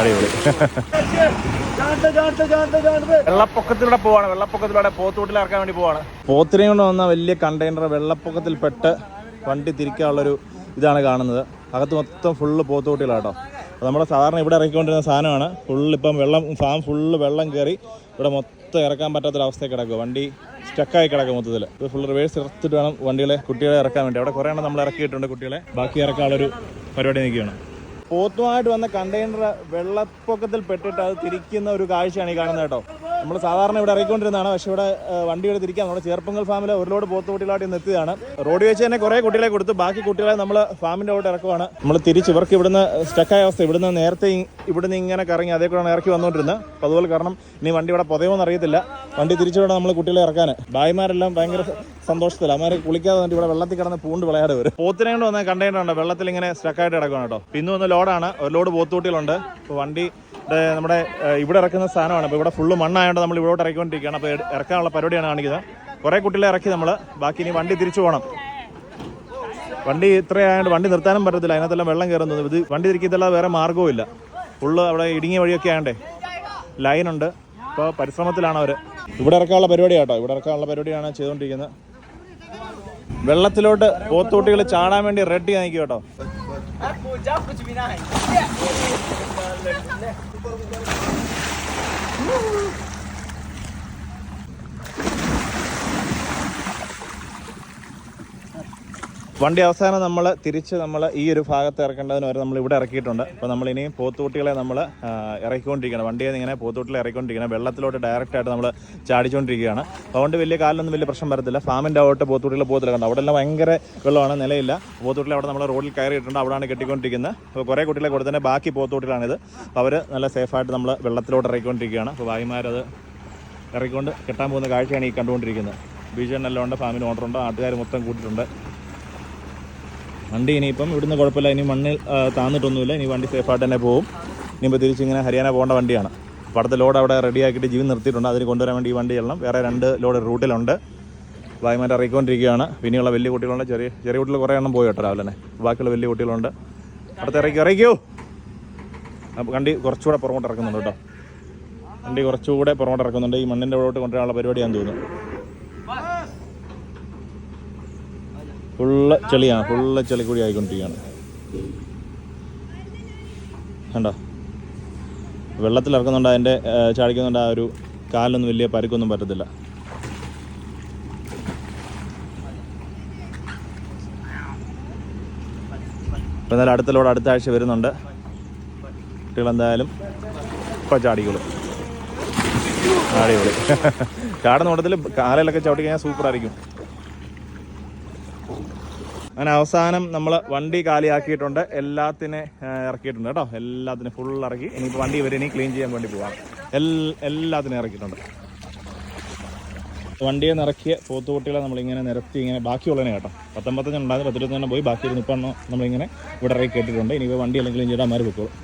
അടിപൊളി. വെള്ളപ്പൊക്കത്തിലൂടെ പോവാണ്. വെള്ളപ്പൊക്കത്തിലൂടെ പോത്തോട്ടിൽ ഇറക്കാൻ വേണ്ടി പോവാണ്. പോത്തിനെ കൊണ്ട് വന്ന വലിയ കണ്ടെയ്നർ വെള്ളപ്പൊക്കത്തിൽ പെട്ട് വണ്ടി തിരിക്കാനുള്ളൊരു ഇതാണ് കാണുന്നത്. അകത്ത് മൊത്തം ഫുള്ള് അപ്പോൾ നമ്മുടെ സാധാരണ ഇവിടെ ഇറക്കിക്കൊണ്ടിരുന്ന സാധനമാണ്. ഫുള്ള് ഇപ്പം വെള്ളം ഫാം ഫുള്ള് വെള്ളം കയറി ഇവിടെ മൊത്തം ഇറക്കാൻ പറ്റാത്തൊരവസ്ഥയിൽ കിടക്കുക. വണ്ടി സ്റ്റക്കായി കിടക്കും മൊത്തത്തിൽ ഇത് ഫുൾ റിവേഴ്സ് ഇറത്തിട്ട് വേണം വണ്ടികളെ കുട്ടികളെ ഇറക്കാൻ വേണ്ടി. അവിടെ കുറേ എണ്ണം നമ്മൾ ഇറക്കിയിട്ടുണ്ട് കുട്ടികളെ. ബാക്കി ഇറക്കാനുള്ളൊരു പരിപാടി നിൽക്കുകയാണ്. പോത്തുമായിട്ട് വന്ന കണ്ടെയ്നർ വെള്ളപ്പൊക്കത്തിൽ പെട്ടിട്ട് അത് തിരിക്കുന്ന ഒരു കാഴ്ചയാണ് ഈ കാണുന്നത് കേട്ടോ. നമ്മൾ സാധാരണ ഇവിടെ ഇറങ്ങിക്കൊണ്ടിരുന്നതാണ്. പക്ഷേ ഇവിടെ വണ്ടി ചേർപ്പങ്ങൽ നമ്മുടെ ചേർപ്പുങ്കൽ ഫാമിൽ ഒരു ലോഡ് പോത്ത് കുട്ടികളായിട്ട് ഇന്ന് എത്തിയതാണ്. റോഡ് വെച്ച് തന്നെ കുറേ കുട്ടികളെ കൊടുത്ത്. ബാക്കി കുട്ടികളെ നമ്മൾ ഫാമിന്റെ അവിടെ ഇറക്കുവാണ്. നമ്മൾ തിരിച്ച് ഇവർക്ക് ഇവിടുന്ന് സ്റ്റക്കായ അവസ്ഥ. ഇവിടുന്ന് നേരത്തെ ഇവിടുന്ന് ഇങ്ങനെ കറങ്ങി അതേ കൂടെയാണ് ഇറക്കി വന്നുകൊണ്ടിരുന്നത് അപ്പോൾ അതുപോലെ കാരണം ഇനി വണ്ടി ഇവിടെ പുതയോന്ന് അറിയത്തില്ല. വണ്ടി തിരിച്ചു വേണം നമ്മൾ കുട്ടികളെ ഇറക്കാൻ ഭായിമാരെല്ലാം ഭയങ്കര സന്തോഷത്തില്ല അമാരെ കുളിക്കാതെ വന്നിട്ട് ഇവിടെ വെള്ളത്തിൽ കിടന്ന് പൂണ്ട് വിളയാതെ വരും. പോത്തിനെ കൊണ്ട് വന്ന കണ്ടെയ്നർ ഉണ്ട് വെള്ളത്തിൽ ഇങ്ങനെ സ്റ്റക്കായിട്ട് കിടക്കുകയാണ് കേട്ടോ. പിന്നെ ഒന്ന് ലോഡാണ്. ഒരു ലോഡ് പോത്തുകുട്ടികളുണ്ട് വണ്ടി നമ്മുടെ ഇവിടെ ഇറക്കുന്ന സാധനമാണ്. അപ്പോൾ ഇവിടെ ഫുള്ള് മണ്ണായതുകൊണ്ട് നമ്മൾ ഇവിടോട്ട് ഇറക്കിക്കൊണ്ടിരിക്കുകയാണ്. അപ്പോൾ ഇറക്കാനുള്ള പരിപാടിയാണ് കാണിക്കുന്നത്. കുറേ കുട്ടികളെ ഇറക്കി നമ്മൾ ബാക്കി ഇനി വണ്ടി തിരിച്ചു പോകണം വണ്ടി ഇത്രയായതുകൊണ്ട് വണ്ടി നിർത്താനും പറ്റത്തില്ല. അതിനകത്തെല്ലാം വെള്ളം കയറുന്നത് ഇത് വണ്ടി തിരിക്കത്തുള്ള വേറെ മാർഗവും ഇല്ല. ഫുള്ള് അവിടെ ഇടുങ്ങിയ വഴിയൊക്കെ ആയണ്ടേ. ലൈനുണ്ട്. ഇപ്പോൾ പരിശ്രമത്തിലാണ് അവർ ഇവിടെ ഇറക്കാനുള്ള പരിപാടി കേട്ടോ ഇവിടെ ഇറക്കാനുള്ള പരിപാടിയാണ് ചെയ്തുകൊണ്ടിരിക്കുന്നത്. വെള്ളത്തിലോട്ട് പോത്തൂട്ടികൾ ചാടാൻ വേണ്ടി റെഡി നിൽക്കുക കേട്ടോ വണ്ടി അവസാനം നമ്മൾ തിരിച്ച് നമ്മൾ ഈ ഒരു ഭാഗത്ത് ഇറക്കേണ്ടതിന് വരെ നമ്മൾ ഇവിടെ ഇറക്കിയിട്ടുണ്ട്. അപ്പോൾ നമ്മൾ ഇനിയും പോത്തുകുട്ടികളെ നമ്മൾ ഇറക്കിക്കൊണ്ടിരിക്കുകയാണ്. വണ്ടിയെ ഇങ്ങനെ പോത്തുകുട്ടികളെ ഇറക്കിക്കൊണ്ടിരിക്കുകയാണ്. വെള്ളത്തിലോട്ട് ഡയറക്റ്റായിട്ട് നമ്മൾ ചാടിച്ചുകൊണ്ടിരിക്കുകയാണ് അതുകൊണ്ട് വലിയ കാലിലൊന്നും വലിയ പ്രശ്നം വരത്തില്ല. ഫാമിന്റെ അവിടെ പോത്തുകുട്ടികൾ പോത്തില്ല കണ്ടോ അവിടെ എല്ലാം ഭയങ്കര വെള്ളമാണ് നിലയില്ല. പോത്തുകുട്ടികൾ അവിടെ നമ്മൾ റോഡിൽ കയറിയിട്ടുണ്ട്. അവിടെയാണ് കെട്ടിക്കൊണ്ടിരിക്കുന്നത്. അപ്പോൾ കുറേ കുട്ടികളെ കൂടെ തന്നെ ബാക്കി പോത്തുകുട്ടികളാണിത്. അവർ നല്ല സേഫായിട്ട് നമ്മൾ വെള്ളത്തിലോട്ട് ഇറക്കിക്കൊണ്ടിരിക്കുകയാണ്. അപ്പോൾ ഭായിമാരത് ഇറക്കിക്കൊണ്ട് കെട്ടാൻ പോകുന്ന കാഴ്ചയാണ് ഈ കണ്ടുകൊണ്ടിരിക്കുന്നത്. ബീജെണ്ണെല്ലാം ഉണ്ട് ഫാമിന് ഓർഡറുണ്ട് നാട്ടുകാർ മൊത്തം കൂട്ടിയിട്ടുണ്ട്. വണ്ടി ഇനിയിപ്പം ഇവിടുന്ന് കുഴപ്പമില്ല. ഇനി മണ്ണിൽ താന്നിട്ടൊന്നുമില്ല. ഇനി വണ്ടി സേഫായിട്ട് തന്നെ പോകും. ഇനിയിപ്പോൾ തിരിച്ചിങ്ങനെ ഹരിയാന പോകേണ്ട വണ്ടിയാണ്. അപ്പോൾ അടുത്ത ലോഡ് അവിടെ റെഡിയാക്കിയിട്ട് ജീവൻ നിർത്തിയിട്ടുണ്ട്. അതിന് കൊണ്ടുവരാൻ വേണ്ടി ഈ വണ്ടി ചെല്ലണം. വേറെ രണ്ട് ലോഡ് റൂട്ടിലുണ്ട് വായ്മാൻ ഇറക്കിക്കൊണ്ടിരിക്കുകയാണ് പിന്നെയുള്ള വലിയ കുട്ടികളുണ്ട്. ചെറിയ ചെറിയ കുട്ടികൾ കുറേ എണ്ണം പോയി കേട്ടോ രാവിലെ തന്നെ. ബാക്കിയുള്ള വലിയ കുട്ടികളുണ്ട്. അടുത്ത് ഇറക്കി ഇറക്കിയോ അപ്പോൾ വണ്ടി കുറച്ചുകൂടെ പുറകോട്ട് ഇറക്കുന്നുണ്ട് കേട്ടോ. വണ്ടി കുറച്ചുകൂടെ പുറകോട്ട് ഇറക്കുന്നുണ്ട്. ഈ മണ്ണിന്റെ ഉള്ളോട്ട് കൊണ്ടുവരാനുള്ള പരിപാടിയാണെന്ന് തോന്നുന്നു. ഫുള്ള് ചെളിയാണ് ഫുള്ള് ചെളിക്കുടി ആയിക്കൊണ്ടിരിക്കുകയാണ്. കണ്ടോ? വെള്ളത്തിൽ ഇറക്കുന്നുണ്ട് അതിന്റെ ചാടിക്കുന്നുണ്ട് ആ ഒരു കാലിനൊന്നും വലിയ പരുക്കൊന്നും പറ്റത്തില്ല. ഇപ്പം എന്നാലും അടുത്ത ലോഡ് അടുത്ത ആഴ്ച വരുന്നുണ്ട്. കുട്ടികളെന്തായാലും ഇപ്പം ചാടിക്കോളും. അടിപൊളി. ചാടുന്ന കൂട്ടത്തിൽ കാലയിലൊക്കെ ചവിട്ടി കഴിഞ്ഞാൽ സൂപ്പറായിരിക്കും. അങ്ങനെ അവസാനം നമ്മൾ വണ്ടി കാലിയാക്കിയിട്ടുണ്ട്. എല്ലാത്തിനെ ഇറക്കിയിട്ടുണ്ട് കേട്ടോ. എല്ലാത്തിനും ഫുൾ ഇറക്കി. ഇനിയിപ്പോൾ വണ്ടി വരെ. ഇനി ക്ലീൻ ചെയ്യാൻ വേണ്ടി എൽ എല്ലാത്തിനും ഇറക്കിയിട്ടുണ്ട്. വണ്ടിയെ നിറക്കിയ പോത്തുകുട്ടികളെ നമ്മളിങ്ങനെ നിരത്തി ഇങ്ങനെ ബാക്കിയുള്ളതിനെ കേട്ടോ. പത്തൊമ്പത്തഞ്ച് ഉണ്ടായിരുന്നു. തന്നെ പോയി. ബാക്കി ഇരുന്നിപ്പോൾ നമ്മളിങ്ങനെ ഇവിടെ ഇറക്കി കേട്ടിട്ടുണ്ട് ഇനി വണ്ടി അല്ലെങ്കിൽ ക്ലീൻ ചെയ്താൽ മാറി വെക്കോളും